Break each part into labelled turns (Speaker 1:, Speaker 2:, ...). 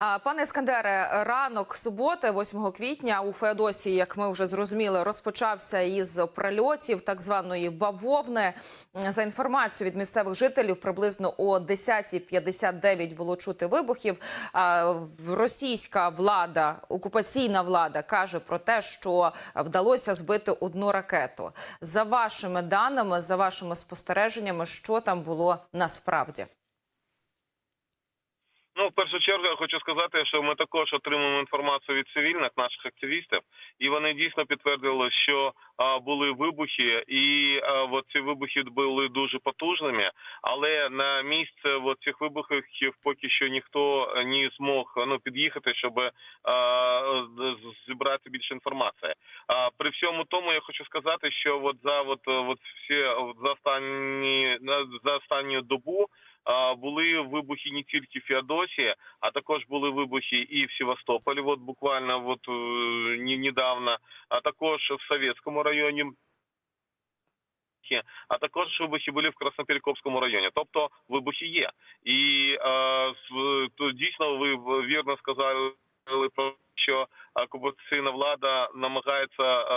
Speaker 1: Пане Іскандере, ранок суботи, 8 квітня, у Феодосії, як ми вже зрозуміли, розпочався із прильотів так званої бавовни. За інформацією від місцевих жителів, приблизно о 10.59 було чути вибухів. Російська влада, окупаційна влада каже про те, що вдалося збити одну ракету. За вашими даними, за вашими спостереженнями, що там було насправді?
Speaker 2: Ну, в першу чергу я хочу сказати, що ми також отримуємо інформацію від цивільних наших активістів, і вони дійсно підтвердили, що а, були вибухи, і а, от ці вибухи були дуже потужними. Але на місце от цих вибухів поки що ніхто не змог ну під'їхати, щоб а, зібрати більше інформації. А при всьому тому я хочу сказати, що от за от, от всі от за останні за останню добу. Були вибухи не тільки в Феодосії, а також були вибухи і в Севастополі. От буквально от е, недавно, а також в Совєтському районі. А також вибухи були в Красноперекопському районі. Тобто вибухи є. І е, дійсно ви вірно сказали про що окупаційна влада намагається, е,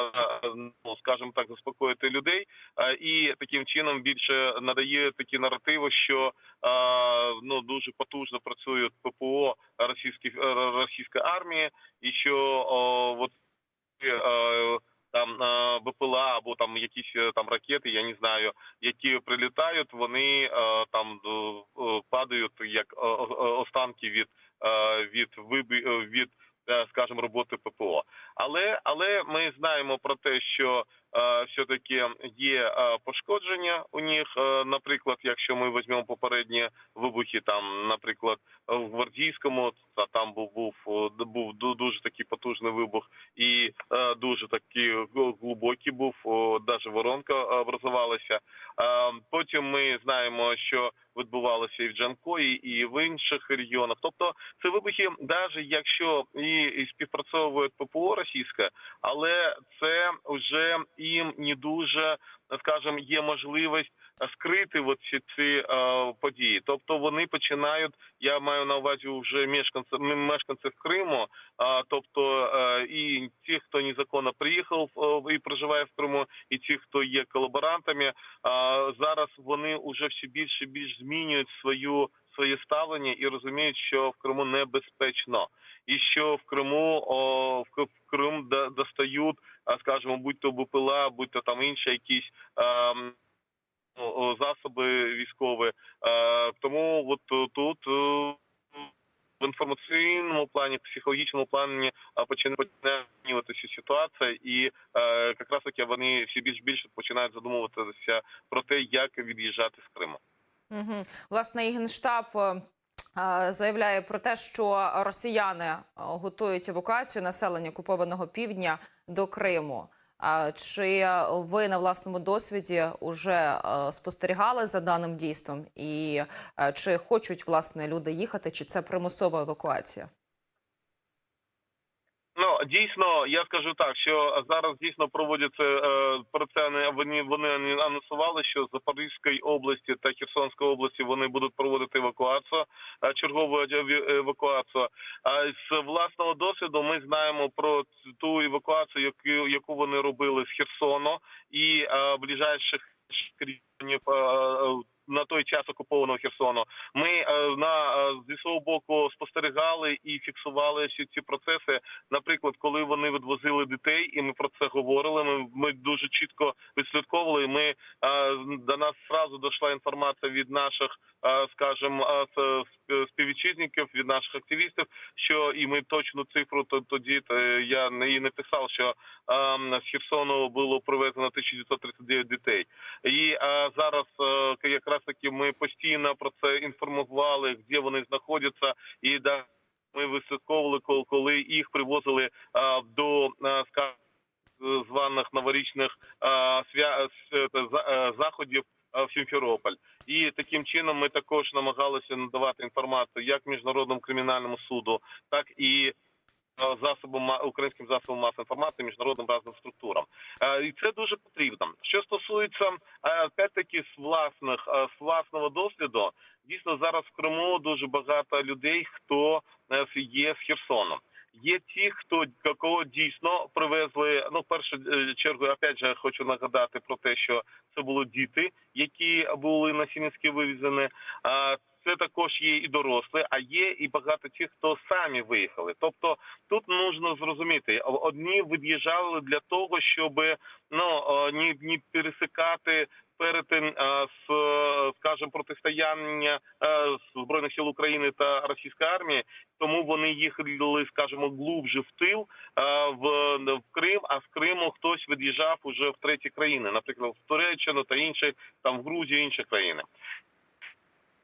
Speaker 2: е, ну скажімо так, заспокоїти людей е, і таким чином більше надає такі наративи, що е, ну дуже потужно працюють ППО російських е, російської армії, і що от е, там е, Якісь е, там ракети, я не знаю, які прилітають, вони е, там е, падають як останки від від е, від скажімо, роботи ППО. Але але ми знаємо про те, що е, все-таки є е, пошкодження у них. Е, наприклад, якщо ми візьмемо попередні вибухи, там, наприклад, в Гвардійському, та там був був був дуже такий потужний вибух, дуже такий гл- глибокий був, навіть воронка е, образувалася. Е, потім ми знаємо, що відбувалося і в Джанкої, і в інших регіонах. Тобто це вибухи, навіть якщо і, співпрацьовує ППО російське, але це вже їм не дуже, скажімо, є можливість скрити от ці, е, події. Тобто вони починають. Я маю на увазі вже мешканців мешканців Криму, а тобто е, і ті, хто приїхав е, і проживає в Криму, і ті, хто є колаборантами. Зараз вони вже все більше і більш змінюють свою своє ставлення і розуміють, що в Криму небезпечно, і що в Криму о, в Крим достають, скажімо, будь то БПЛА, будь то там інші якісь. ем, засоби військові. Е, тому от тут е, в інформаційному плані, психологічному плані починає починає ситуація, і е, якраз таки вони все більш більше починають задумуватися про те, як від'їжджати з Криму.
Speaker 1: Угу. Власне, і генштаб е, е, заявляє про те, що росіяни е, готують евакуацію населення окупованого півдня до Криму. Чи ви на власному досвіді вже спостерігали за даним дійством, і е, чи хочуть власне люди їхати, чи це примусова евакуація?
Speaker 2: Дійсно, я скажу так, що зараз дійсно проводяться е, про це. не- Вони вони анонсували, що з Запорізької області та Херсонської області вони будуть проводити евакуацію, е, чергову евакуацію. А з власного досвіду ми знаємо про ту евакуацію, яку яку вони робили з Херсону і е, ближайших регіонів е, на той час окупованого Херсону. Ми е, на е, зі свого боку спостерігали і фіксували всі ці процеси. Наприклад, коли вони відвозили дітей, і ми про це говорили. Ми, ми дуже чітко відслідковували. Ми е, до нас зразу дійшла інформація від наших, скажімо, співвітчизників, від наших активістів, що і ми точну цифру то- тоді я і не писав, що е, з Херсону було привезено 1939 дітей. І зараз е, якраз таки ми постійно про це інформували, де вони знаходяться, і да ми вислідковували, коли, їх привозили е, до е, званих новорічних е, свя... за- е, заходів е, в Сімферополь. І таким чином ми також намагалися надавати інформацію як міжнародному кримінальному суду, так і е, засобам ма- українським засобам масової інформації, міжнародним разним структурам. Е, І це дуже потрібно. Що стосується е, опять-таки з власних з власного досвіду, дійсно зараз в Криму дуже багато людей, хто є з Херсоном. Є ті, хто кого дійсно привезли. Ну, в першу чергу, опять же, хочу нагадати про те, що це були діти, які були насильницьки вивезені. Це також є і дорослі, а є і багато тих, хто самі виїхали. Тобто тут нужно зрозуміти, одні від'їжджали для того, щоб ну ні, ні пересикати перетин з, скажімо, протистояння збройних сил України та російської армії. Тому вони їхали, скажімо, глубже в тил в, в Крим. А з Криму хтось від'їжджав уже в треті країни, наприклад, в Туреччину та інші там в Грузію, інші країни.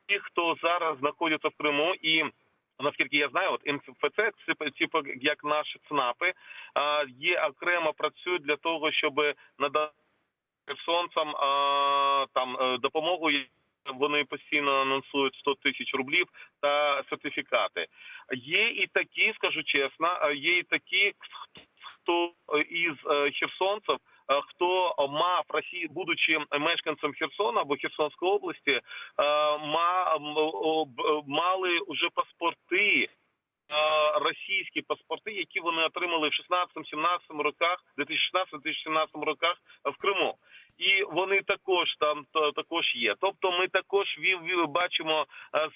Speaker 2: Ті, хто зараз знаходяться в Криму і Наскільки я знаю, от МФЦ, типу, як наші ЦНАПи, а, є окремо працюють для того, щоб надати херсонцям а, там е, допомогу. Вони постійно анонсують 100 тисяч рублів та сертифікати. Є і такі, скажу чесно, є і такі, хто із е, херсонців, е, хто мав Росії, будучи мешканцем Херсона або Херсонської області, е, мали вже паспорти. Російські паспорти, які вони отримали в 16-17 роках, 2016-2017 роках в Криму, і вони також там та- також є. Тобто, ми також ві- ві- бачимо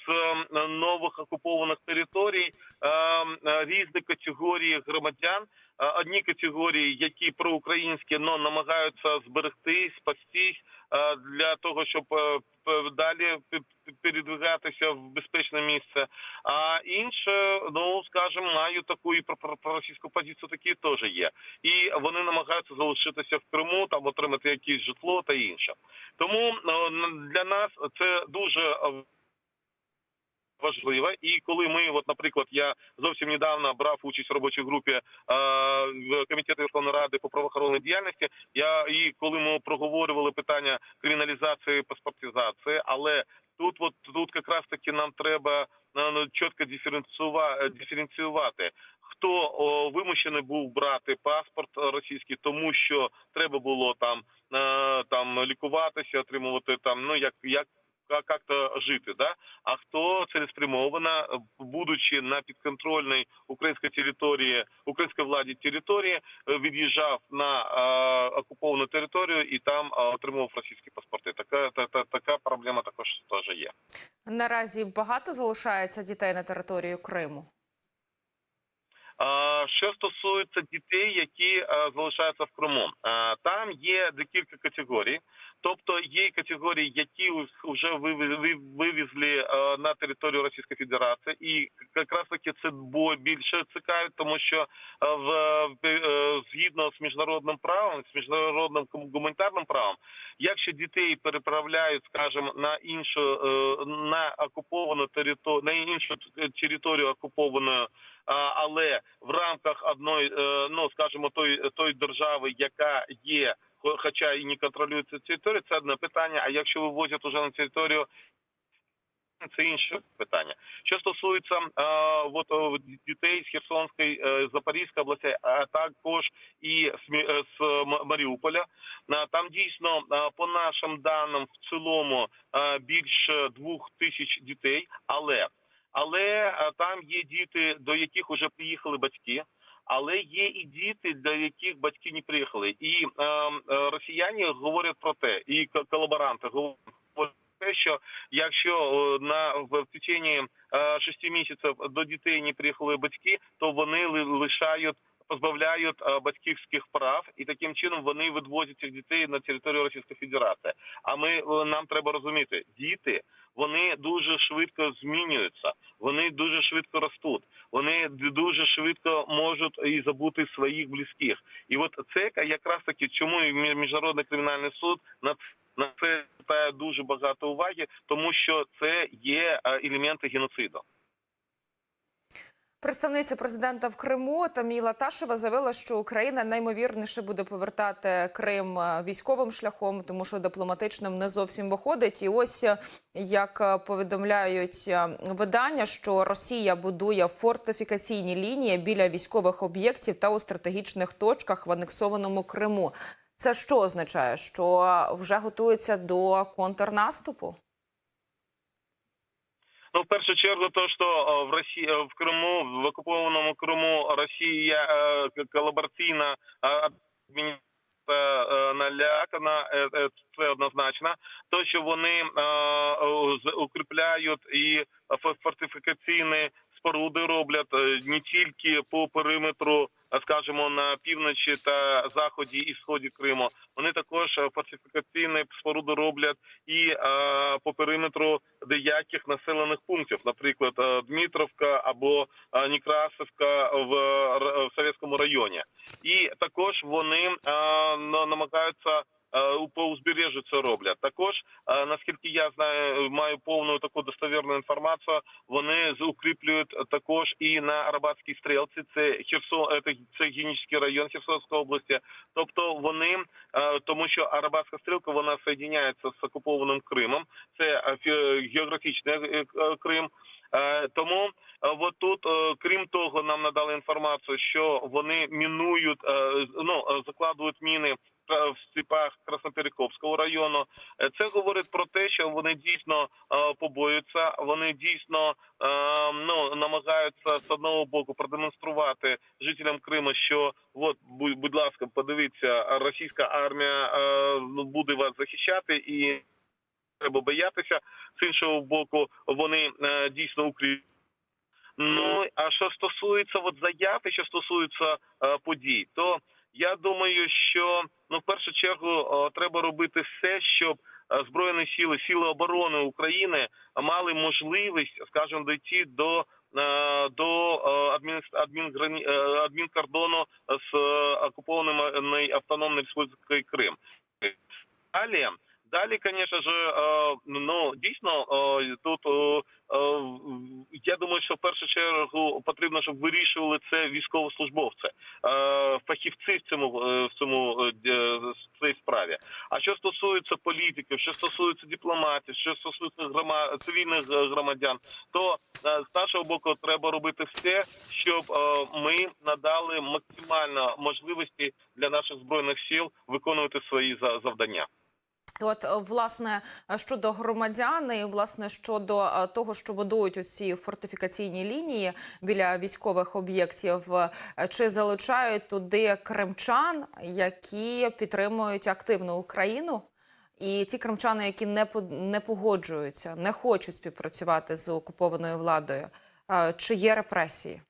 Speaker 2: з нових окупованих територій різні категорії громадян. Е, Одні категорії, які проукраїнські, но намагаються зберегти, спастись е, для того, щоб е, далі передвигатися в безпечне місце. А інше, ну скажімо, мають таку і про- про- проросійську позицію, такі теж є. І вони намагаються залишитися в Криму, там отримати якесь житло та інше. Тому для нас це дуже е, важливо. І коли ми, от, наприклад, я зовсім недавно брав участь в робочій групі е, в комітеті Верховної Ради по правоохоронній діяльності. Я і коли ми проговорювали питання криміналізації паспортизації, але тут, от тут якраз таки нам треба е, ну, чітко диференціювати, диференціювати. Хто о, вимушений був брати паспорт російський, тому що треба було там е, там лікуватися, отримувати там ну як як как-то жити, да? А хто цілеспрямовано, будучи на підконтрольній українській території, українській владі території, е, від'їжджав на е, окуповану територію і там е, отримував російські паспорти. Така та, та, така проблема також теж є.
Speaker 1: Наразі багато залишається дітей на території Криму.
Speaker 2: Що стосується дітей, які залишаються в Криму, там є декілька категорій. Тобто є категорії, які вже вивезли е, на територію Російської Федерації, і якраз таки це більше цікавить, тому що е, в е, згідно з міжнародним правом, з міжнародним гуманітарним правом, якщо дітей переправляють, скажімо, на іншу на окуповану територію, на іншу територію окупованої але в рамках одної, ну скажімо, той той держави, яка є, хоча і не контролюється територію, це одне питання. А якщо вивозять уже на територію. Це інше питання. Що стосується е, от, дітей з Херсонської, е, Запорізької області, а також і з, е, Маріуполя, там дійсно по нашим даним в цілому більше двох тисяч дітей, але але там є діти, до яких вже приїхали батьки. Але є і діти, для яких батьки не приїхали, і е, е, росіяни говорять про те, і колаборанти говорять про те, що якщо е, на в, течение шести місяців до дітей не приїхали батьки, то вони ли- лишають. Позбавляють е, батьківських прав, і таким чином вони відвозять цих дітей на територію Російської Федерації. А ми е, нам треба розуміти, діти вони дуже швидко змінюються, вони дуже швидко ростуть, вони дуже швидко можуть і забути своїх близьких. І от це якраз таки, чому міжнародний кримінальний суд на на це звертає дуже багато уваги, тому що це є е, елементи геноциду.
Speaker 1: Представниця президента в Криму Таміла Ташева заявила, що Україна наймовірніше буде повертати Крим е, військовим шляхом, тому що дипломатичним не зовсім виходить. І ось е, як е, повідомляють видання, що Росія будує фортифікаційні лінії біля військових об'єктів та у стратегічних точках в анексованому Криму. Це що означає? Що вже готується до контрнаступу?
Speaker 2: Ну, в першу чергу, то що е, в Росії е, в Криму, в окупованому Криму Росія е, колабораційна налякана, це однозначно. То, що вони укріпляють і фо- фортифікаційні споруди роблять не тільки по периметру, скажімо, на півночі та заході і сході Криму. Вони також е, фортифікаційні споруди роблять і е, по периметру деяких населених пунктів, наприклад, е, Дмитровка або Некрасовка в, Совєтському районі. І також вони на- намагаються. Е, По узбережжю це роблять. Також, е, наскільки я знаю, маю повну таку достовірну інформацію. Вони укріплюють також і на Арабатській стрілці. Це Херсон, це, це Генічний район Херсонської області. Тобто вони, е, тому що Арабатська стрілка вона соєдиняється з окупованим Кримом. Це е, географічний е, е, Крим. Е, Тому е, от тут, е, крім того, нам надали інформацію, що вони мінують, е, ну е, закладують міни е, в степах Красноперекопського району. Е, Це говорить про те, що вони дійсно е, побоюються. Вони дійсно е, ну намагаються з одного боку продемонструвати жителям Криму, що от будь, будь ласка, подивіться, російська армія ну, буде вас захищати і. Треба боятися з іншого боку, вони дійсно укріплюють. Ну а що стосується от заяв, і що стосується подій, то я думаю, що ну в першу чергу треба робити все, щоб е, збройні сили, сили оборони України мали можливість, скажімо, дійти до. е, До адмін, адмін, е, адмінкордону з окупованою автономною республікою Крим. Далі, далі, звісно ж, е, ну дійсно е, тут е, я думаю, що в першу чергу потрібно, щоб вирішували це військовослужбовці, фахівці в цьому в цьому в цій справі. А що стосується політиків, що стосується дипломатів, що стосується грома цивільних громадян, то з нашого боку треба робити все, щоб ми надали максимально можливості для наших збройних сил виконувати свої за- завдання.
Speaker 1: От е, власне е, щодо громадян, і власне щодо е, того, що будують оці фортифікаційні лінії біля військових об'єктів, чи залучають туди кримчан, які підтримують активну Україну? І ті кримчани, які не не погоджуються, не хочуть співпрацювати з окупованою владою, чи є репресії?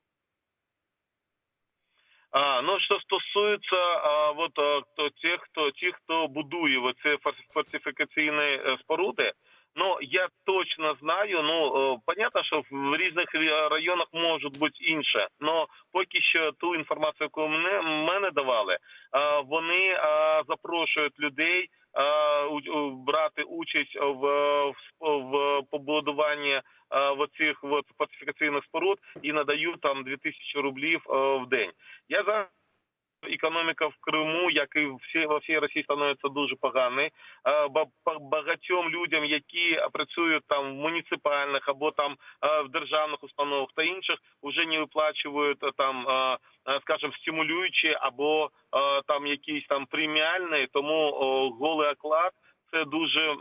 Speaker 2: А, ну що стосується а, вот, то, тих, хто ті, хто будує оці фор- фортифікаційні е, споруди, ну я точно знаю. Ну е, понятно, що в різних районах можуть бути інше, але поки що ту інформацію, яку мене, мене давали, вони запрошують людей. У- брати участь в, в, побудуванні в цих фортифікаційних споруд і надають там 2000 рублів е, в день. Я зараз економіка в Криму, як і всі во всій Росії, становиться дуже поганою. Е, ба- ба- Багатьом людям, які працюють там в муніципальних або там е, в державних установах та інших, вже не виплачують е, там, скажімо, стимулюючі або там якісь там преміальні, тому голий оклад це дуже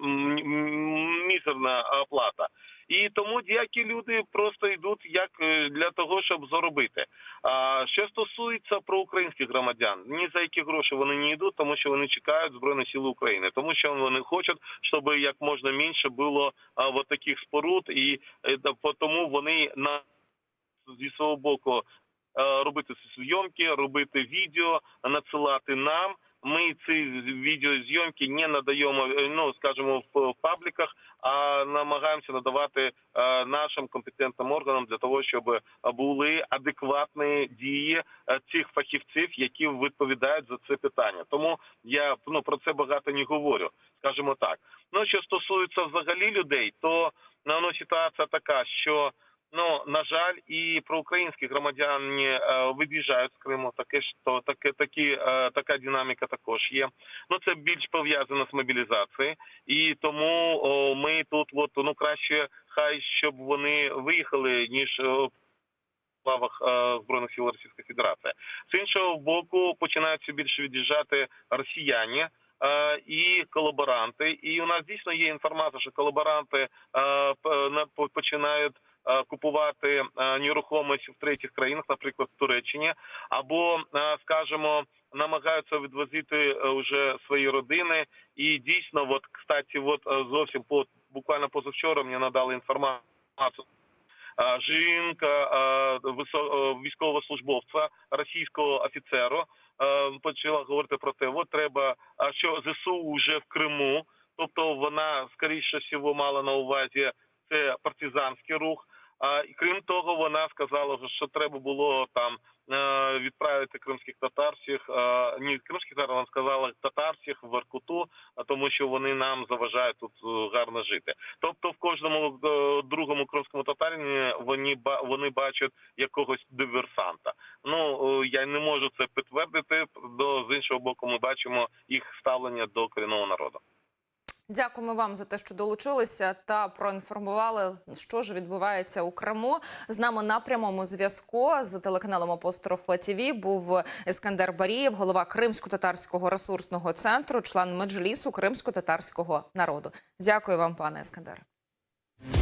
Speaker 2: мізерна оплата. І тому деякі люди просто йдуть як е, для того, щоб заробити. А що стосується проукраїнських громадян, ні за які гроші вони не йдуть, тому що вони чекають збройні сили України, тому що вони хочуть, щоб як можна менше було а, от таких споруд, і е, по- тому вони на зі свого боку е, робити зйомки, робити відео, надсилати нам. Ми ці відеозйомки не надаємо, е, ну скажімо, в, пабліках, а намагаємося надавати е, нашим компетентним органам для того, щоб були адекватні дії е, цих фахівців, які відповідають за це питання. Тому я ну про це багато не говорю, скажімо так. Ну що стосується взагалі людей, то ну, ситуація така, що Ну на жаль, і проукраїнські громадяни е, виїжджають з Криму. Таке ж то таке, такі е, така динаміка також є. Ну це більш пов'язано з мобілізацією, і тому о, ми тут, от ну краще, хай щоб вони виїхали, ніж в лавах е, збройних сил Російської Федерації. З іншого боку, починають все більше від'їжджати росіяни. е, і колаборанти. І у нас дійсно є інформація, що колаборанти е, починають. Е, Купувати е, нерухомість в третіх країнах, наприклад, в Туреччині, або, е, скажімо, намагаються відвозити вже свої родини. І дійсно, от кстати, от зовсім по буквально позавчора мені надали інформацію. Жінка військовослужбовця російського офіцеру почала говорити про те, от треба, що ЗСУ вже в Криму, тобто вона скоріше всього мала на увазі це партизанський рух. І крім того, вона сказала, що треба було там е, відправити кримських татарських, е, ні кримських татар, вона сказала татарських в Іркуту, а тому що вони нам заважають тут е, гарно жити. Тобто в кожному другому кримському татарині вони вони бачать якогось диверсанта. Ну я не можу це підтвердити. До з іншого боку, ми бачимо їх ставлення до корінного народу.
Speaker 1: Дякуємо вам за те, що долучилися та проінформували, що ж відбувається у Криму. З нами на прямому зв'язку з телеканалом Апостроф ТВ був Ескандер Барієв, голова Кримсько-татарського ресурсного центру, член меджлісу Кримсько-татарського народу. Дякую вам, пане Ескандере.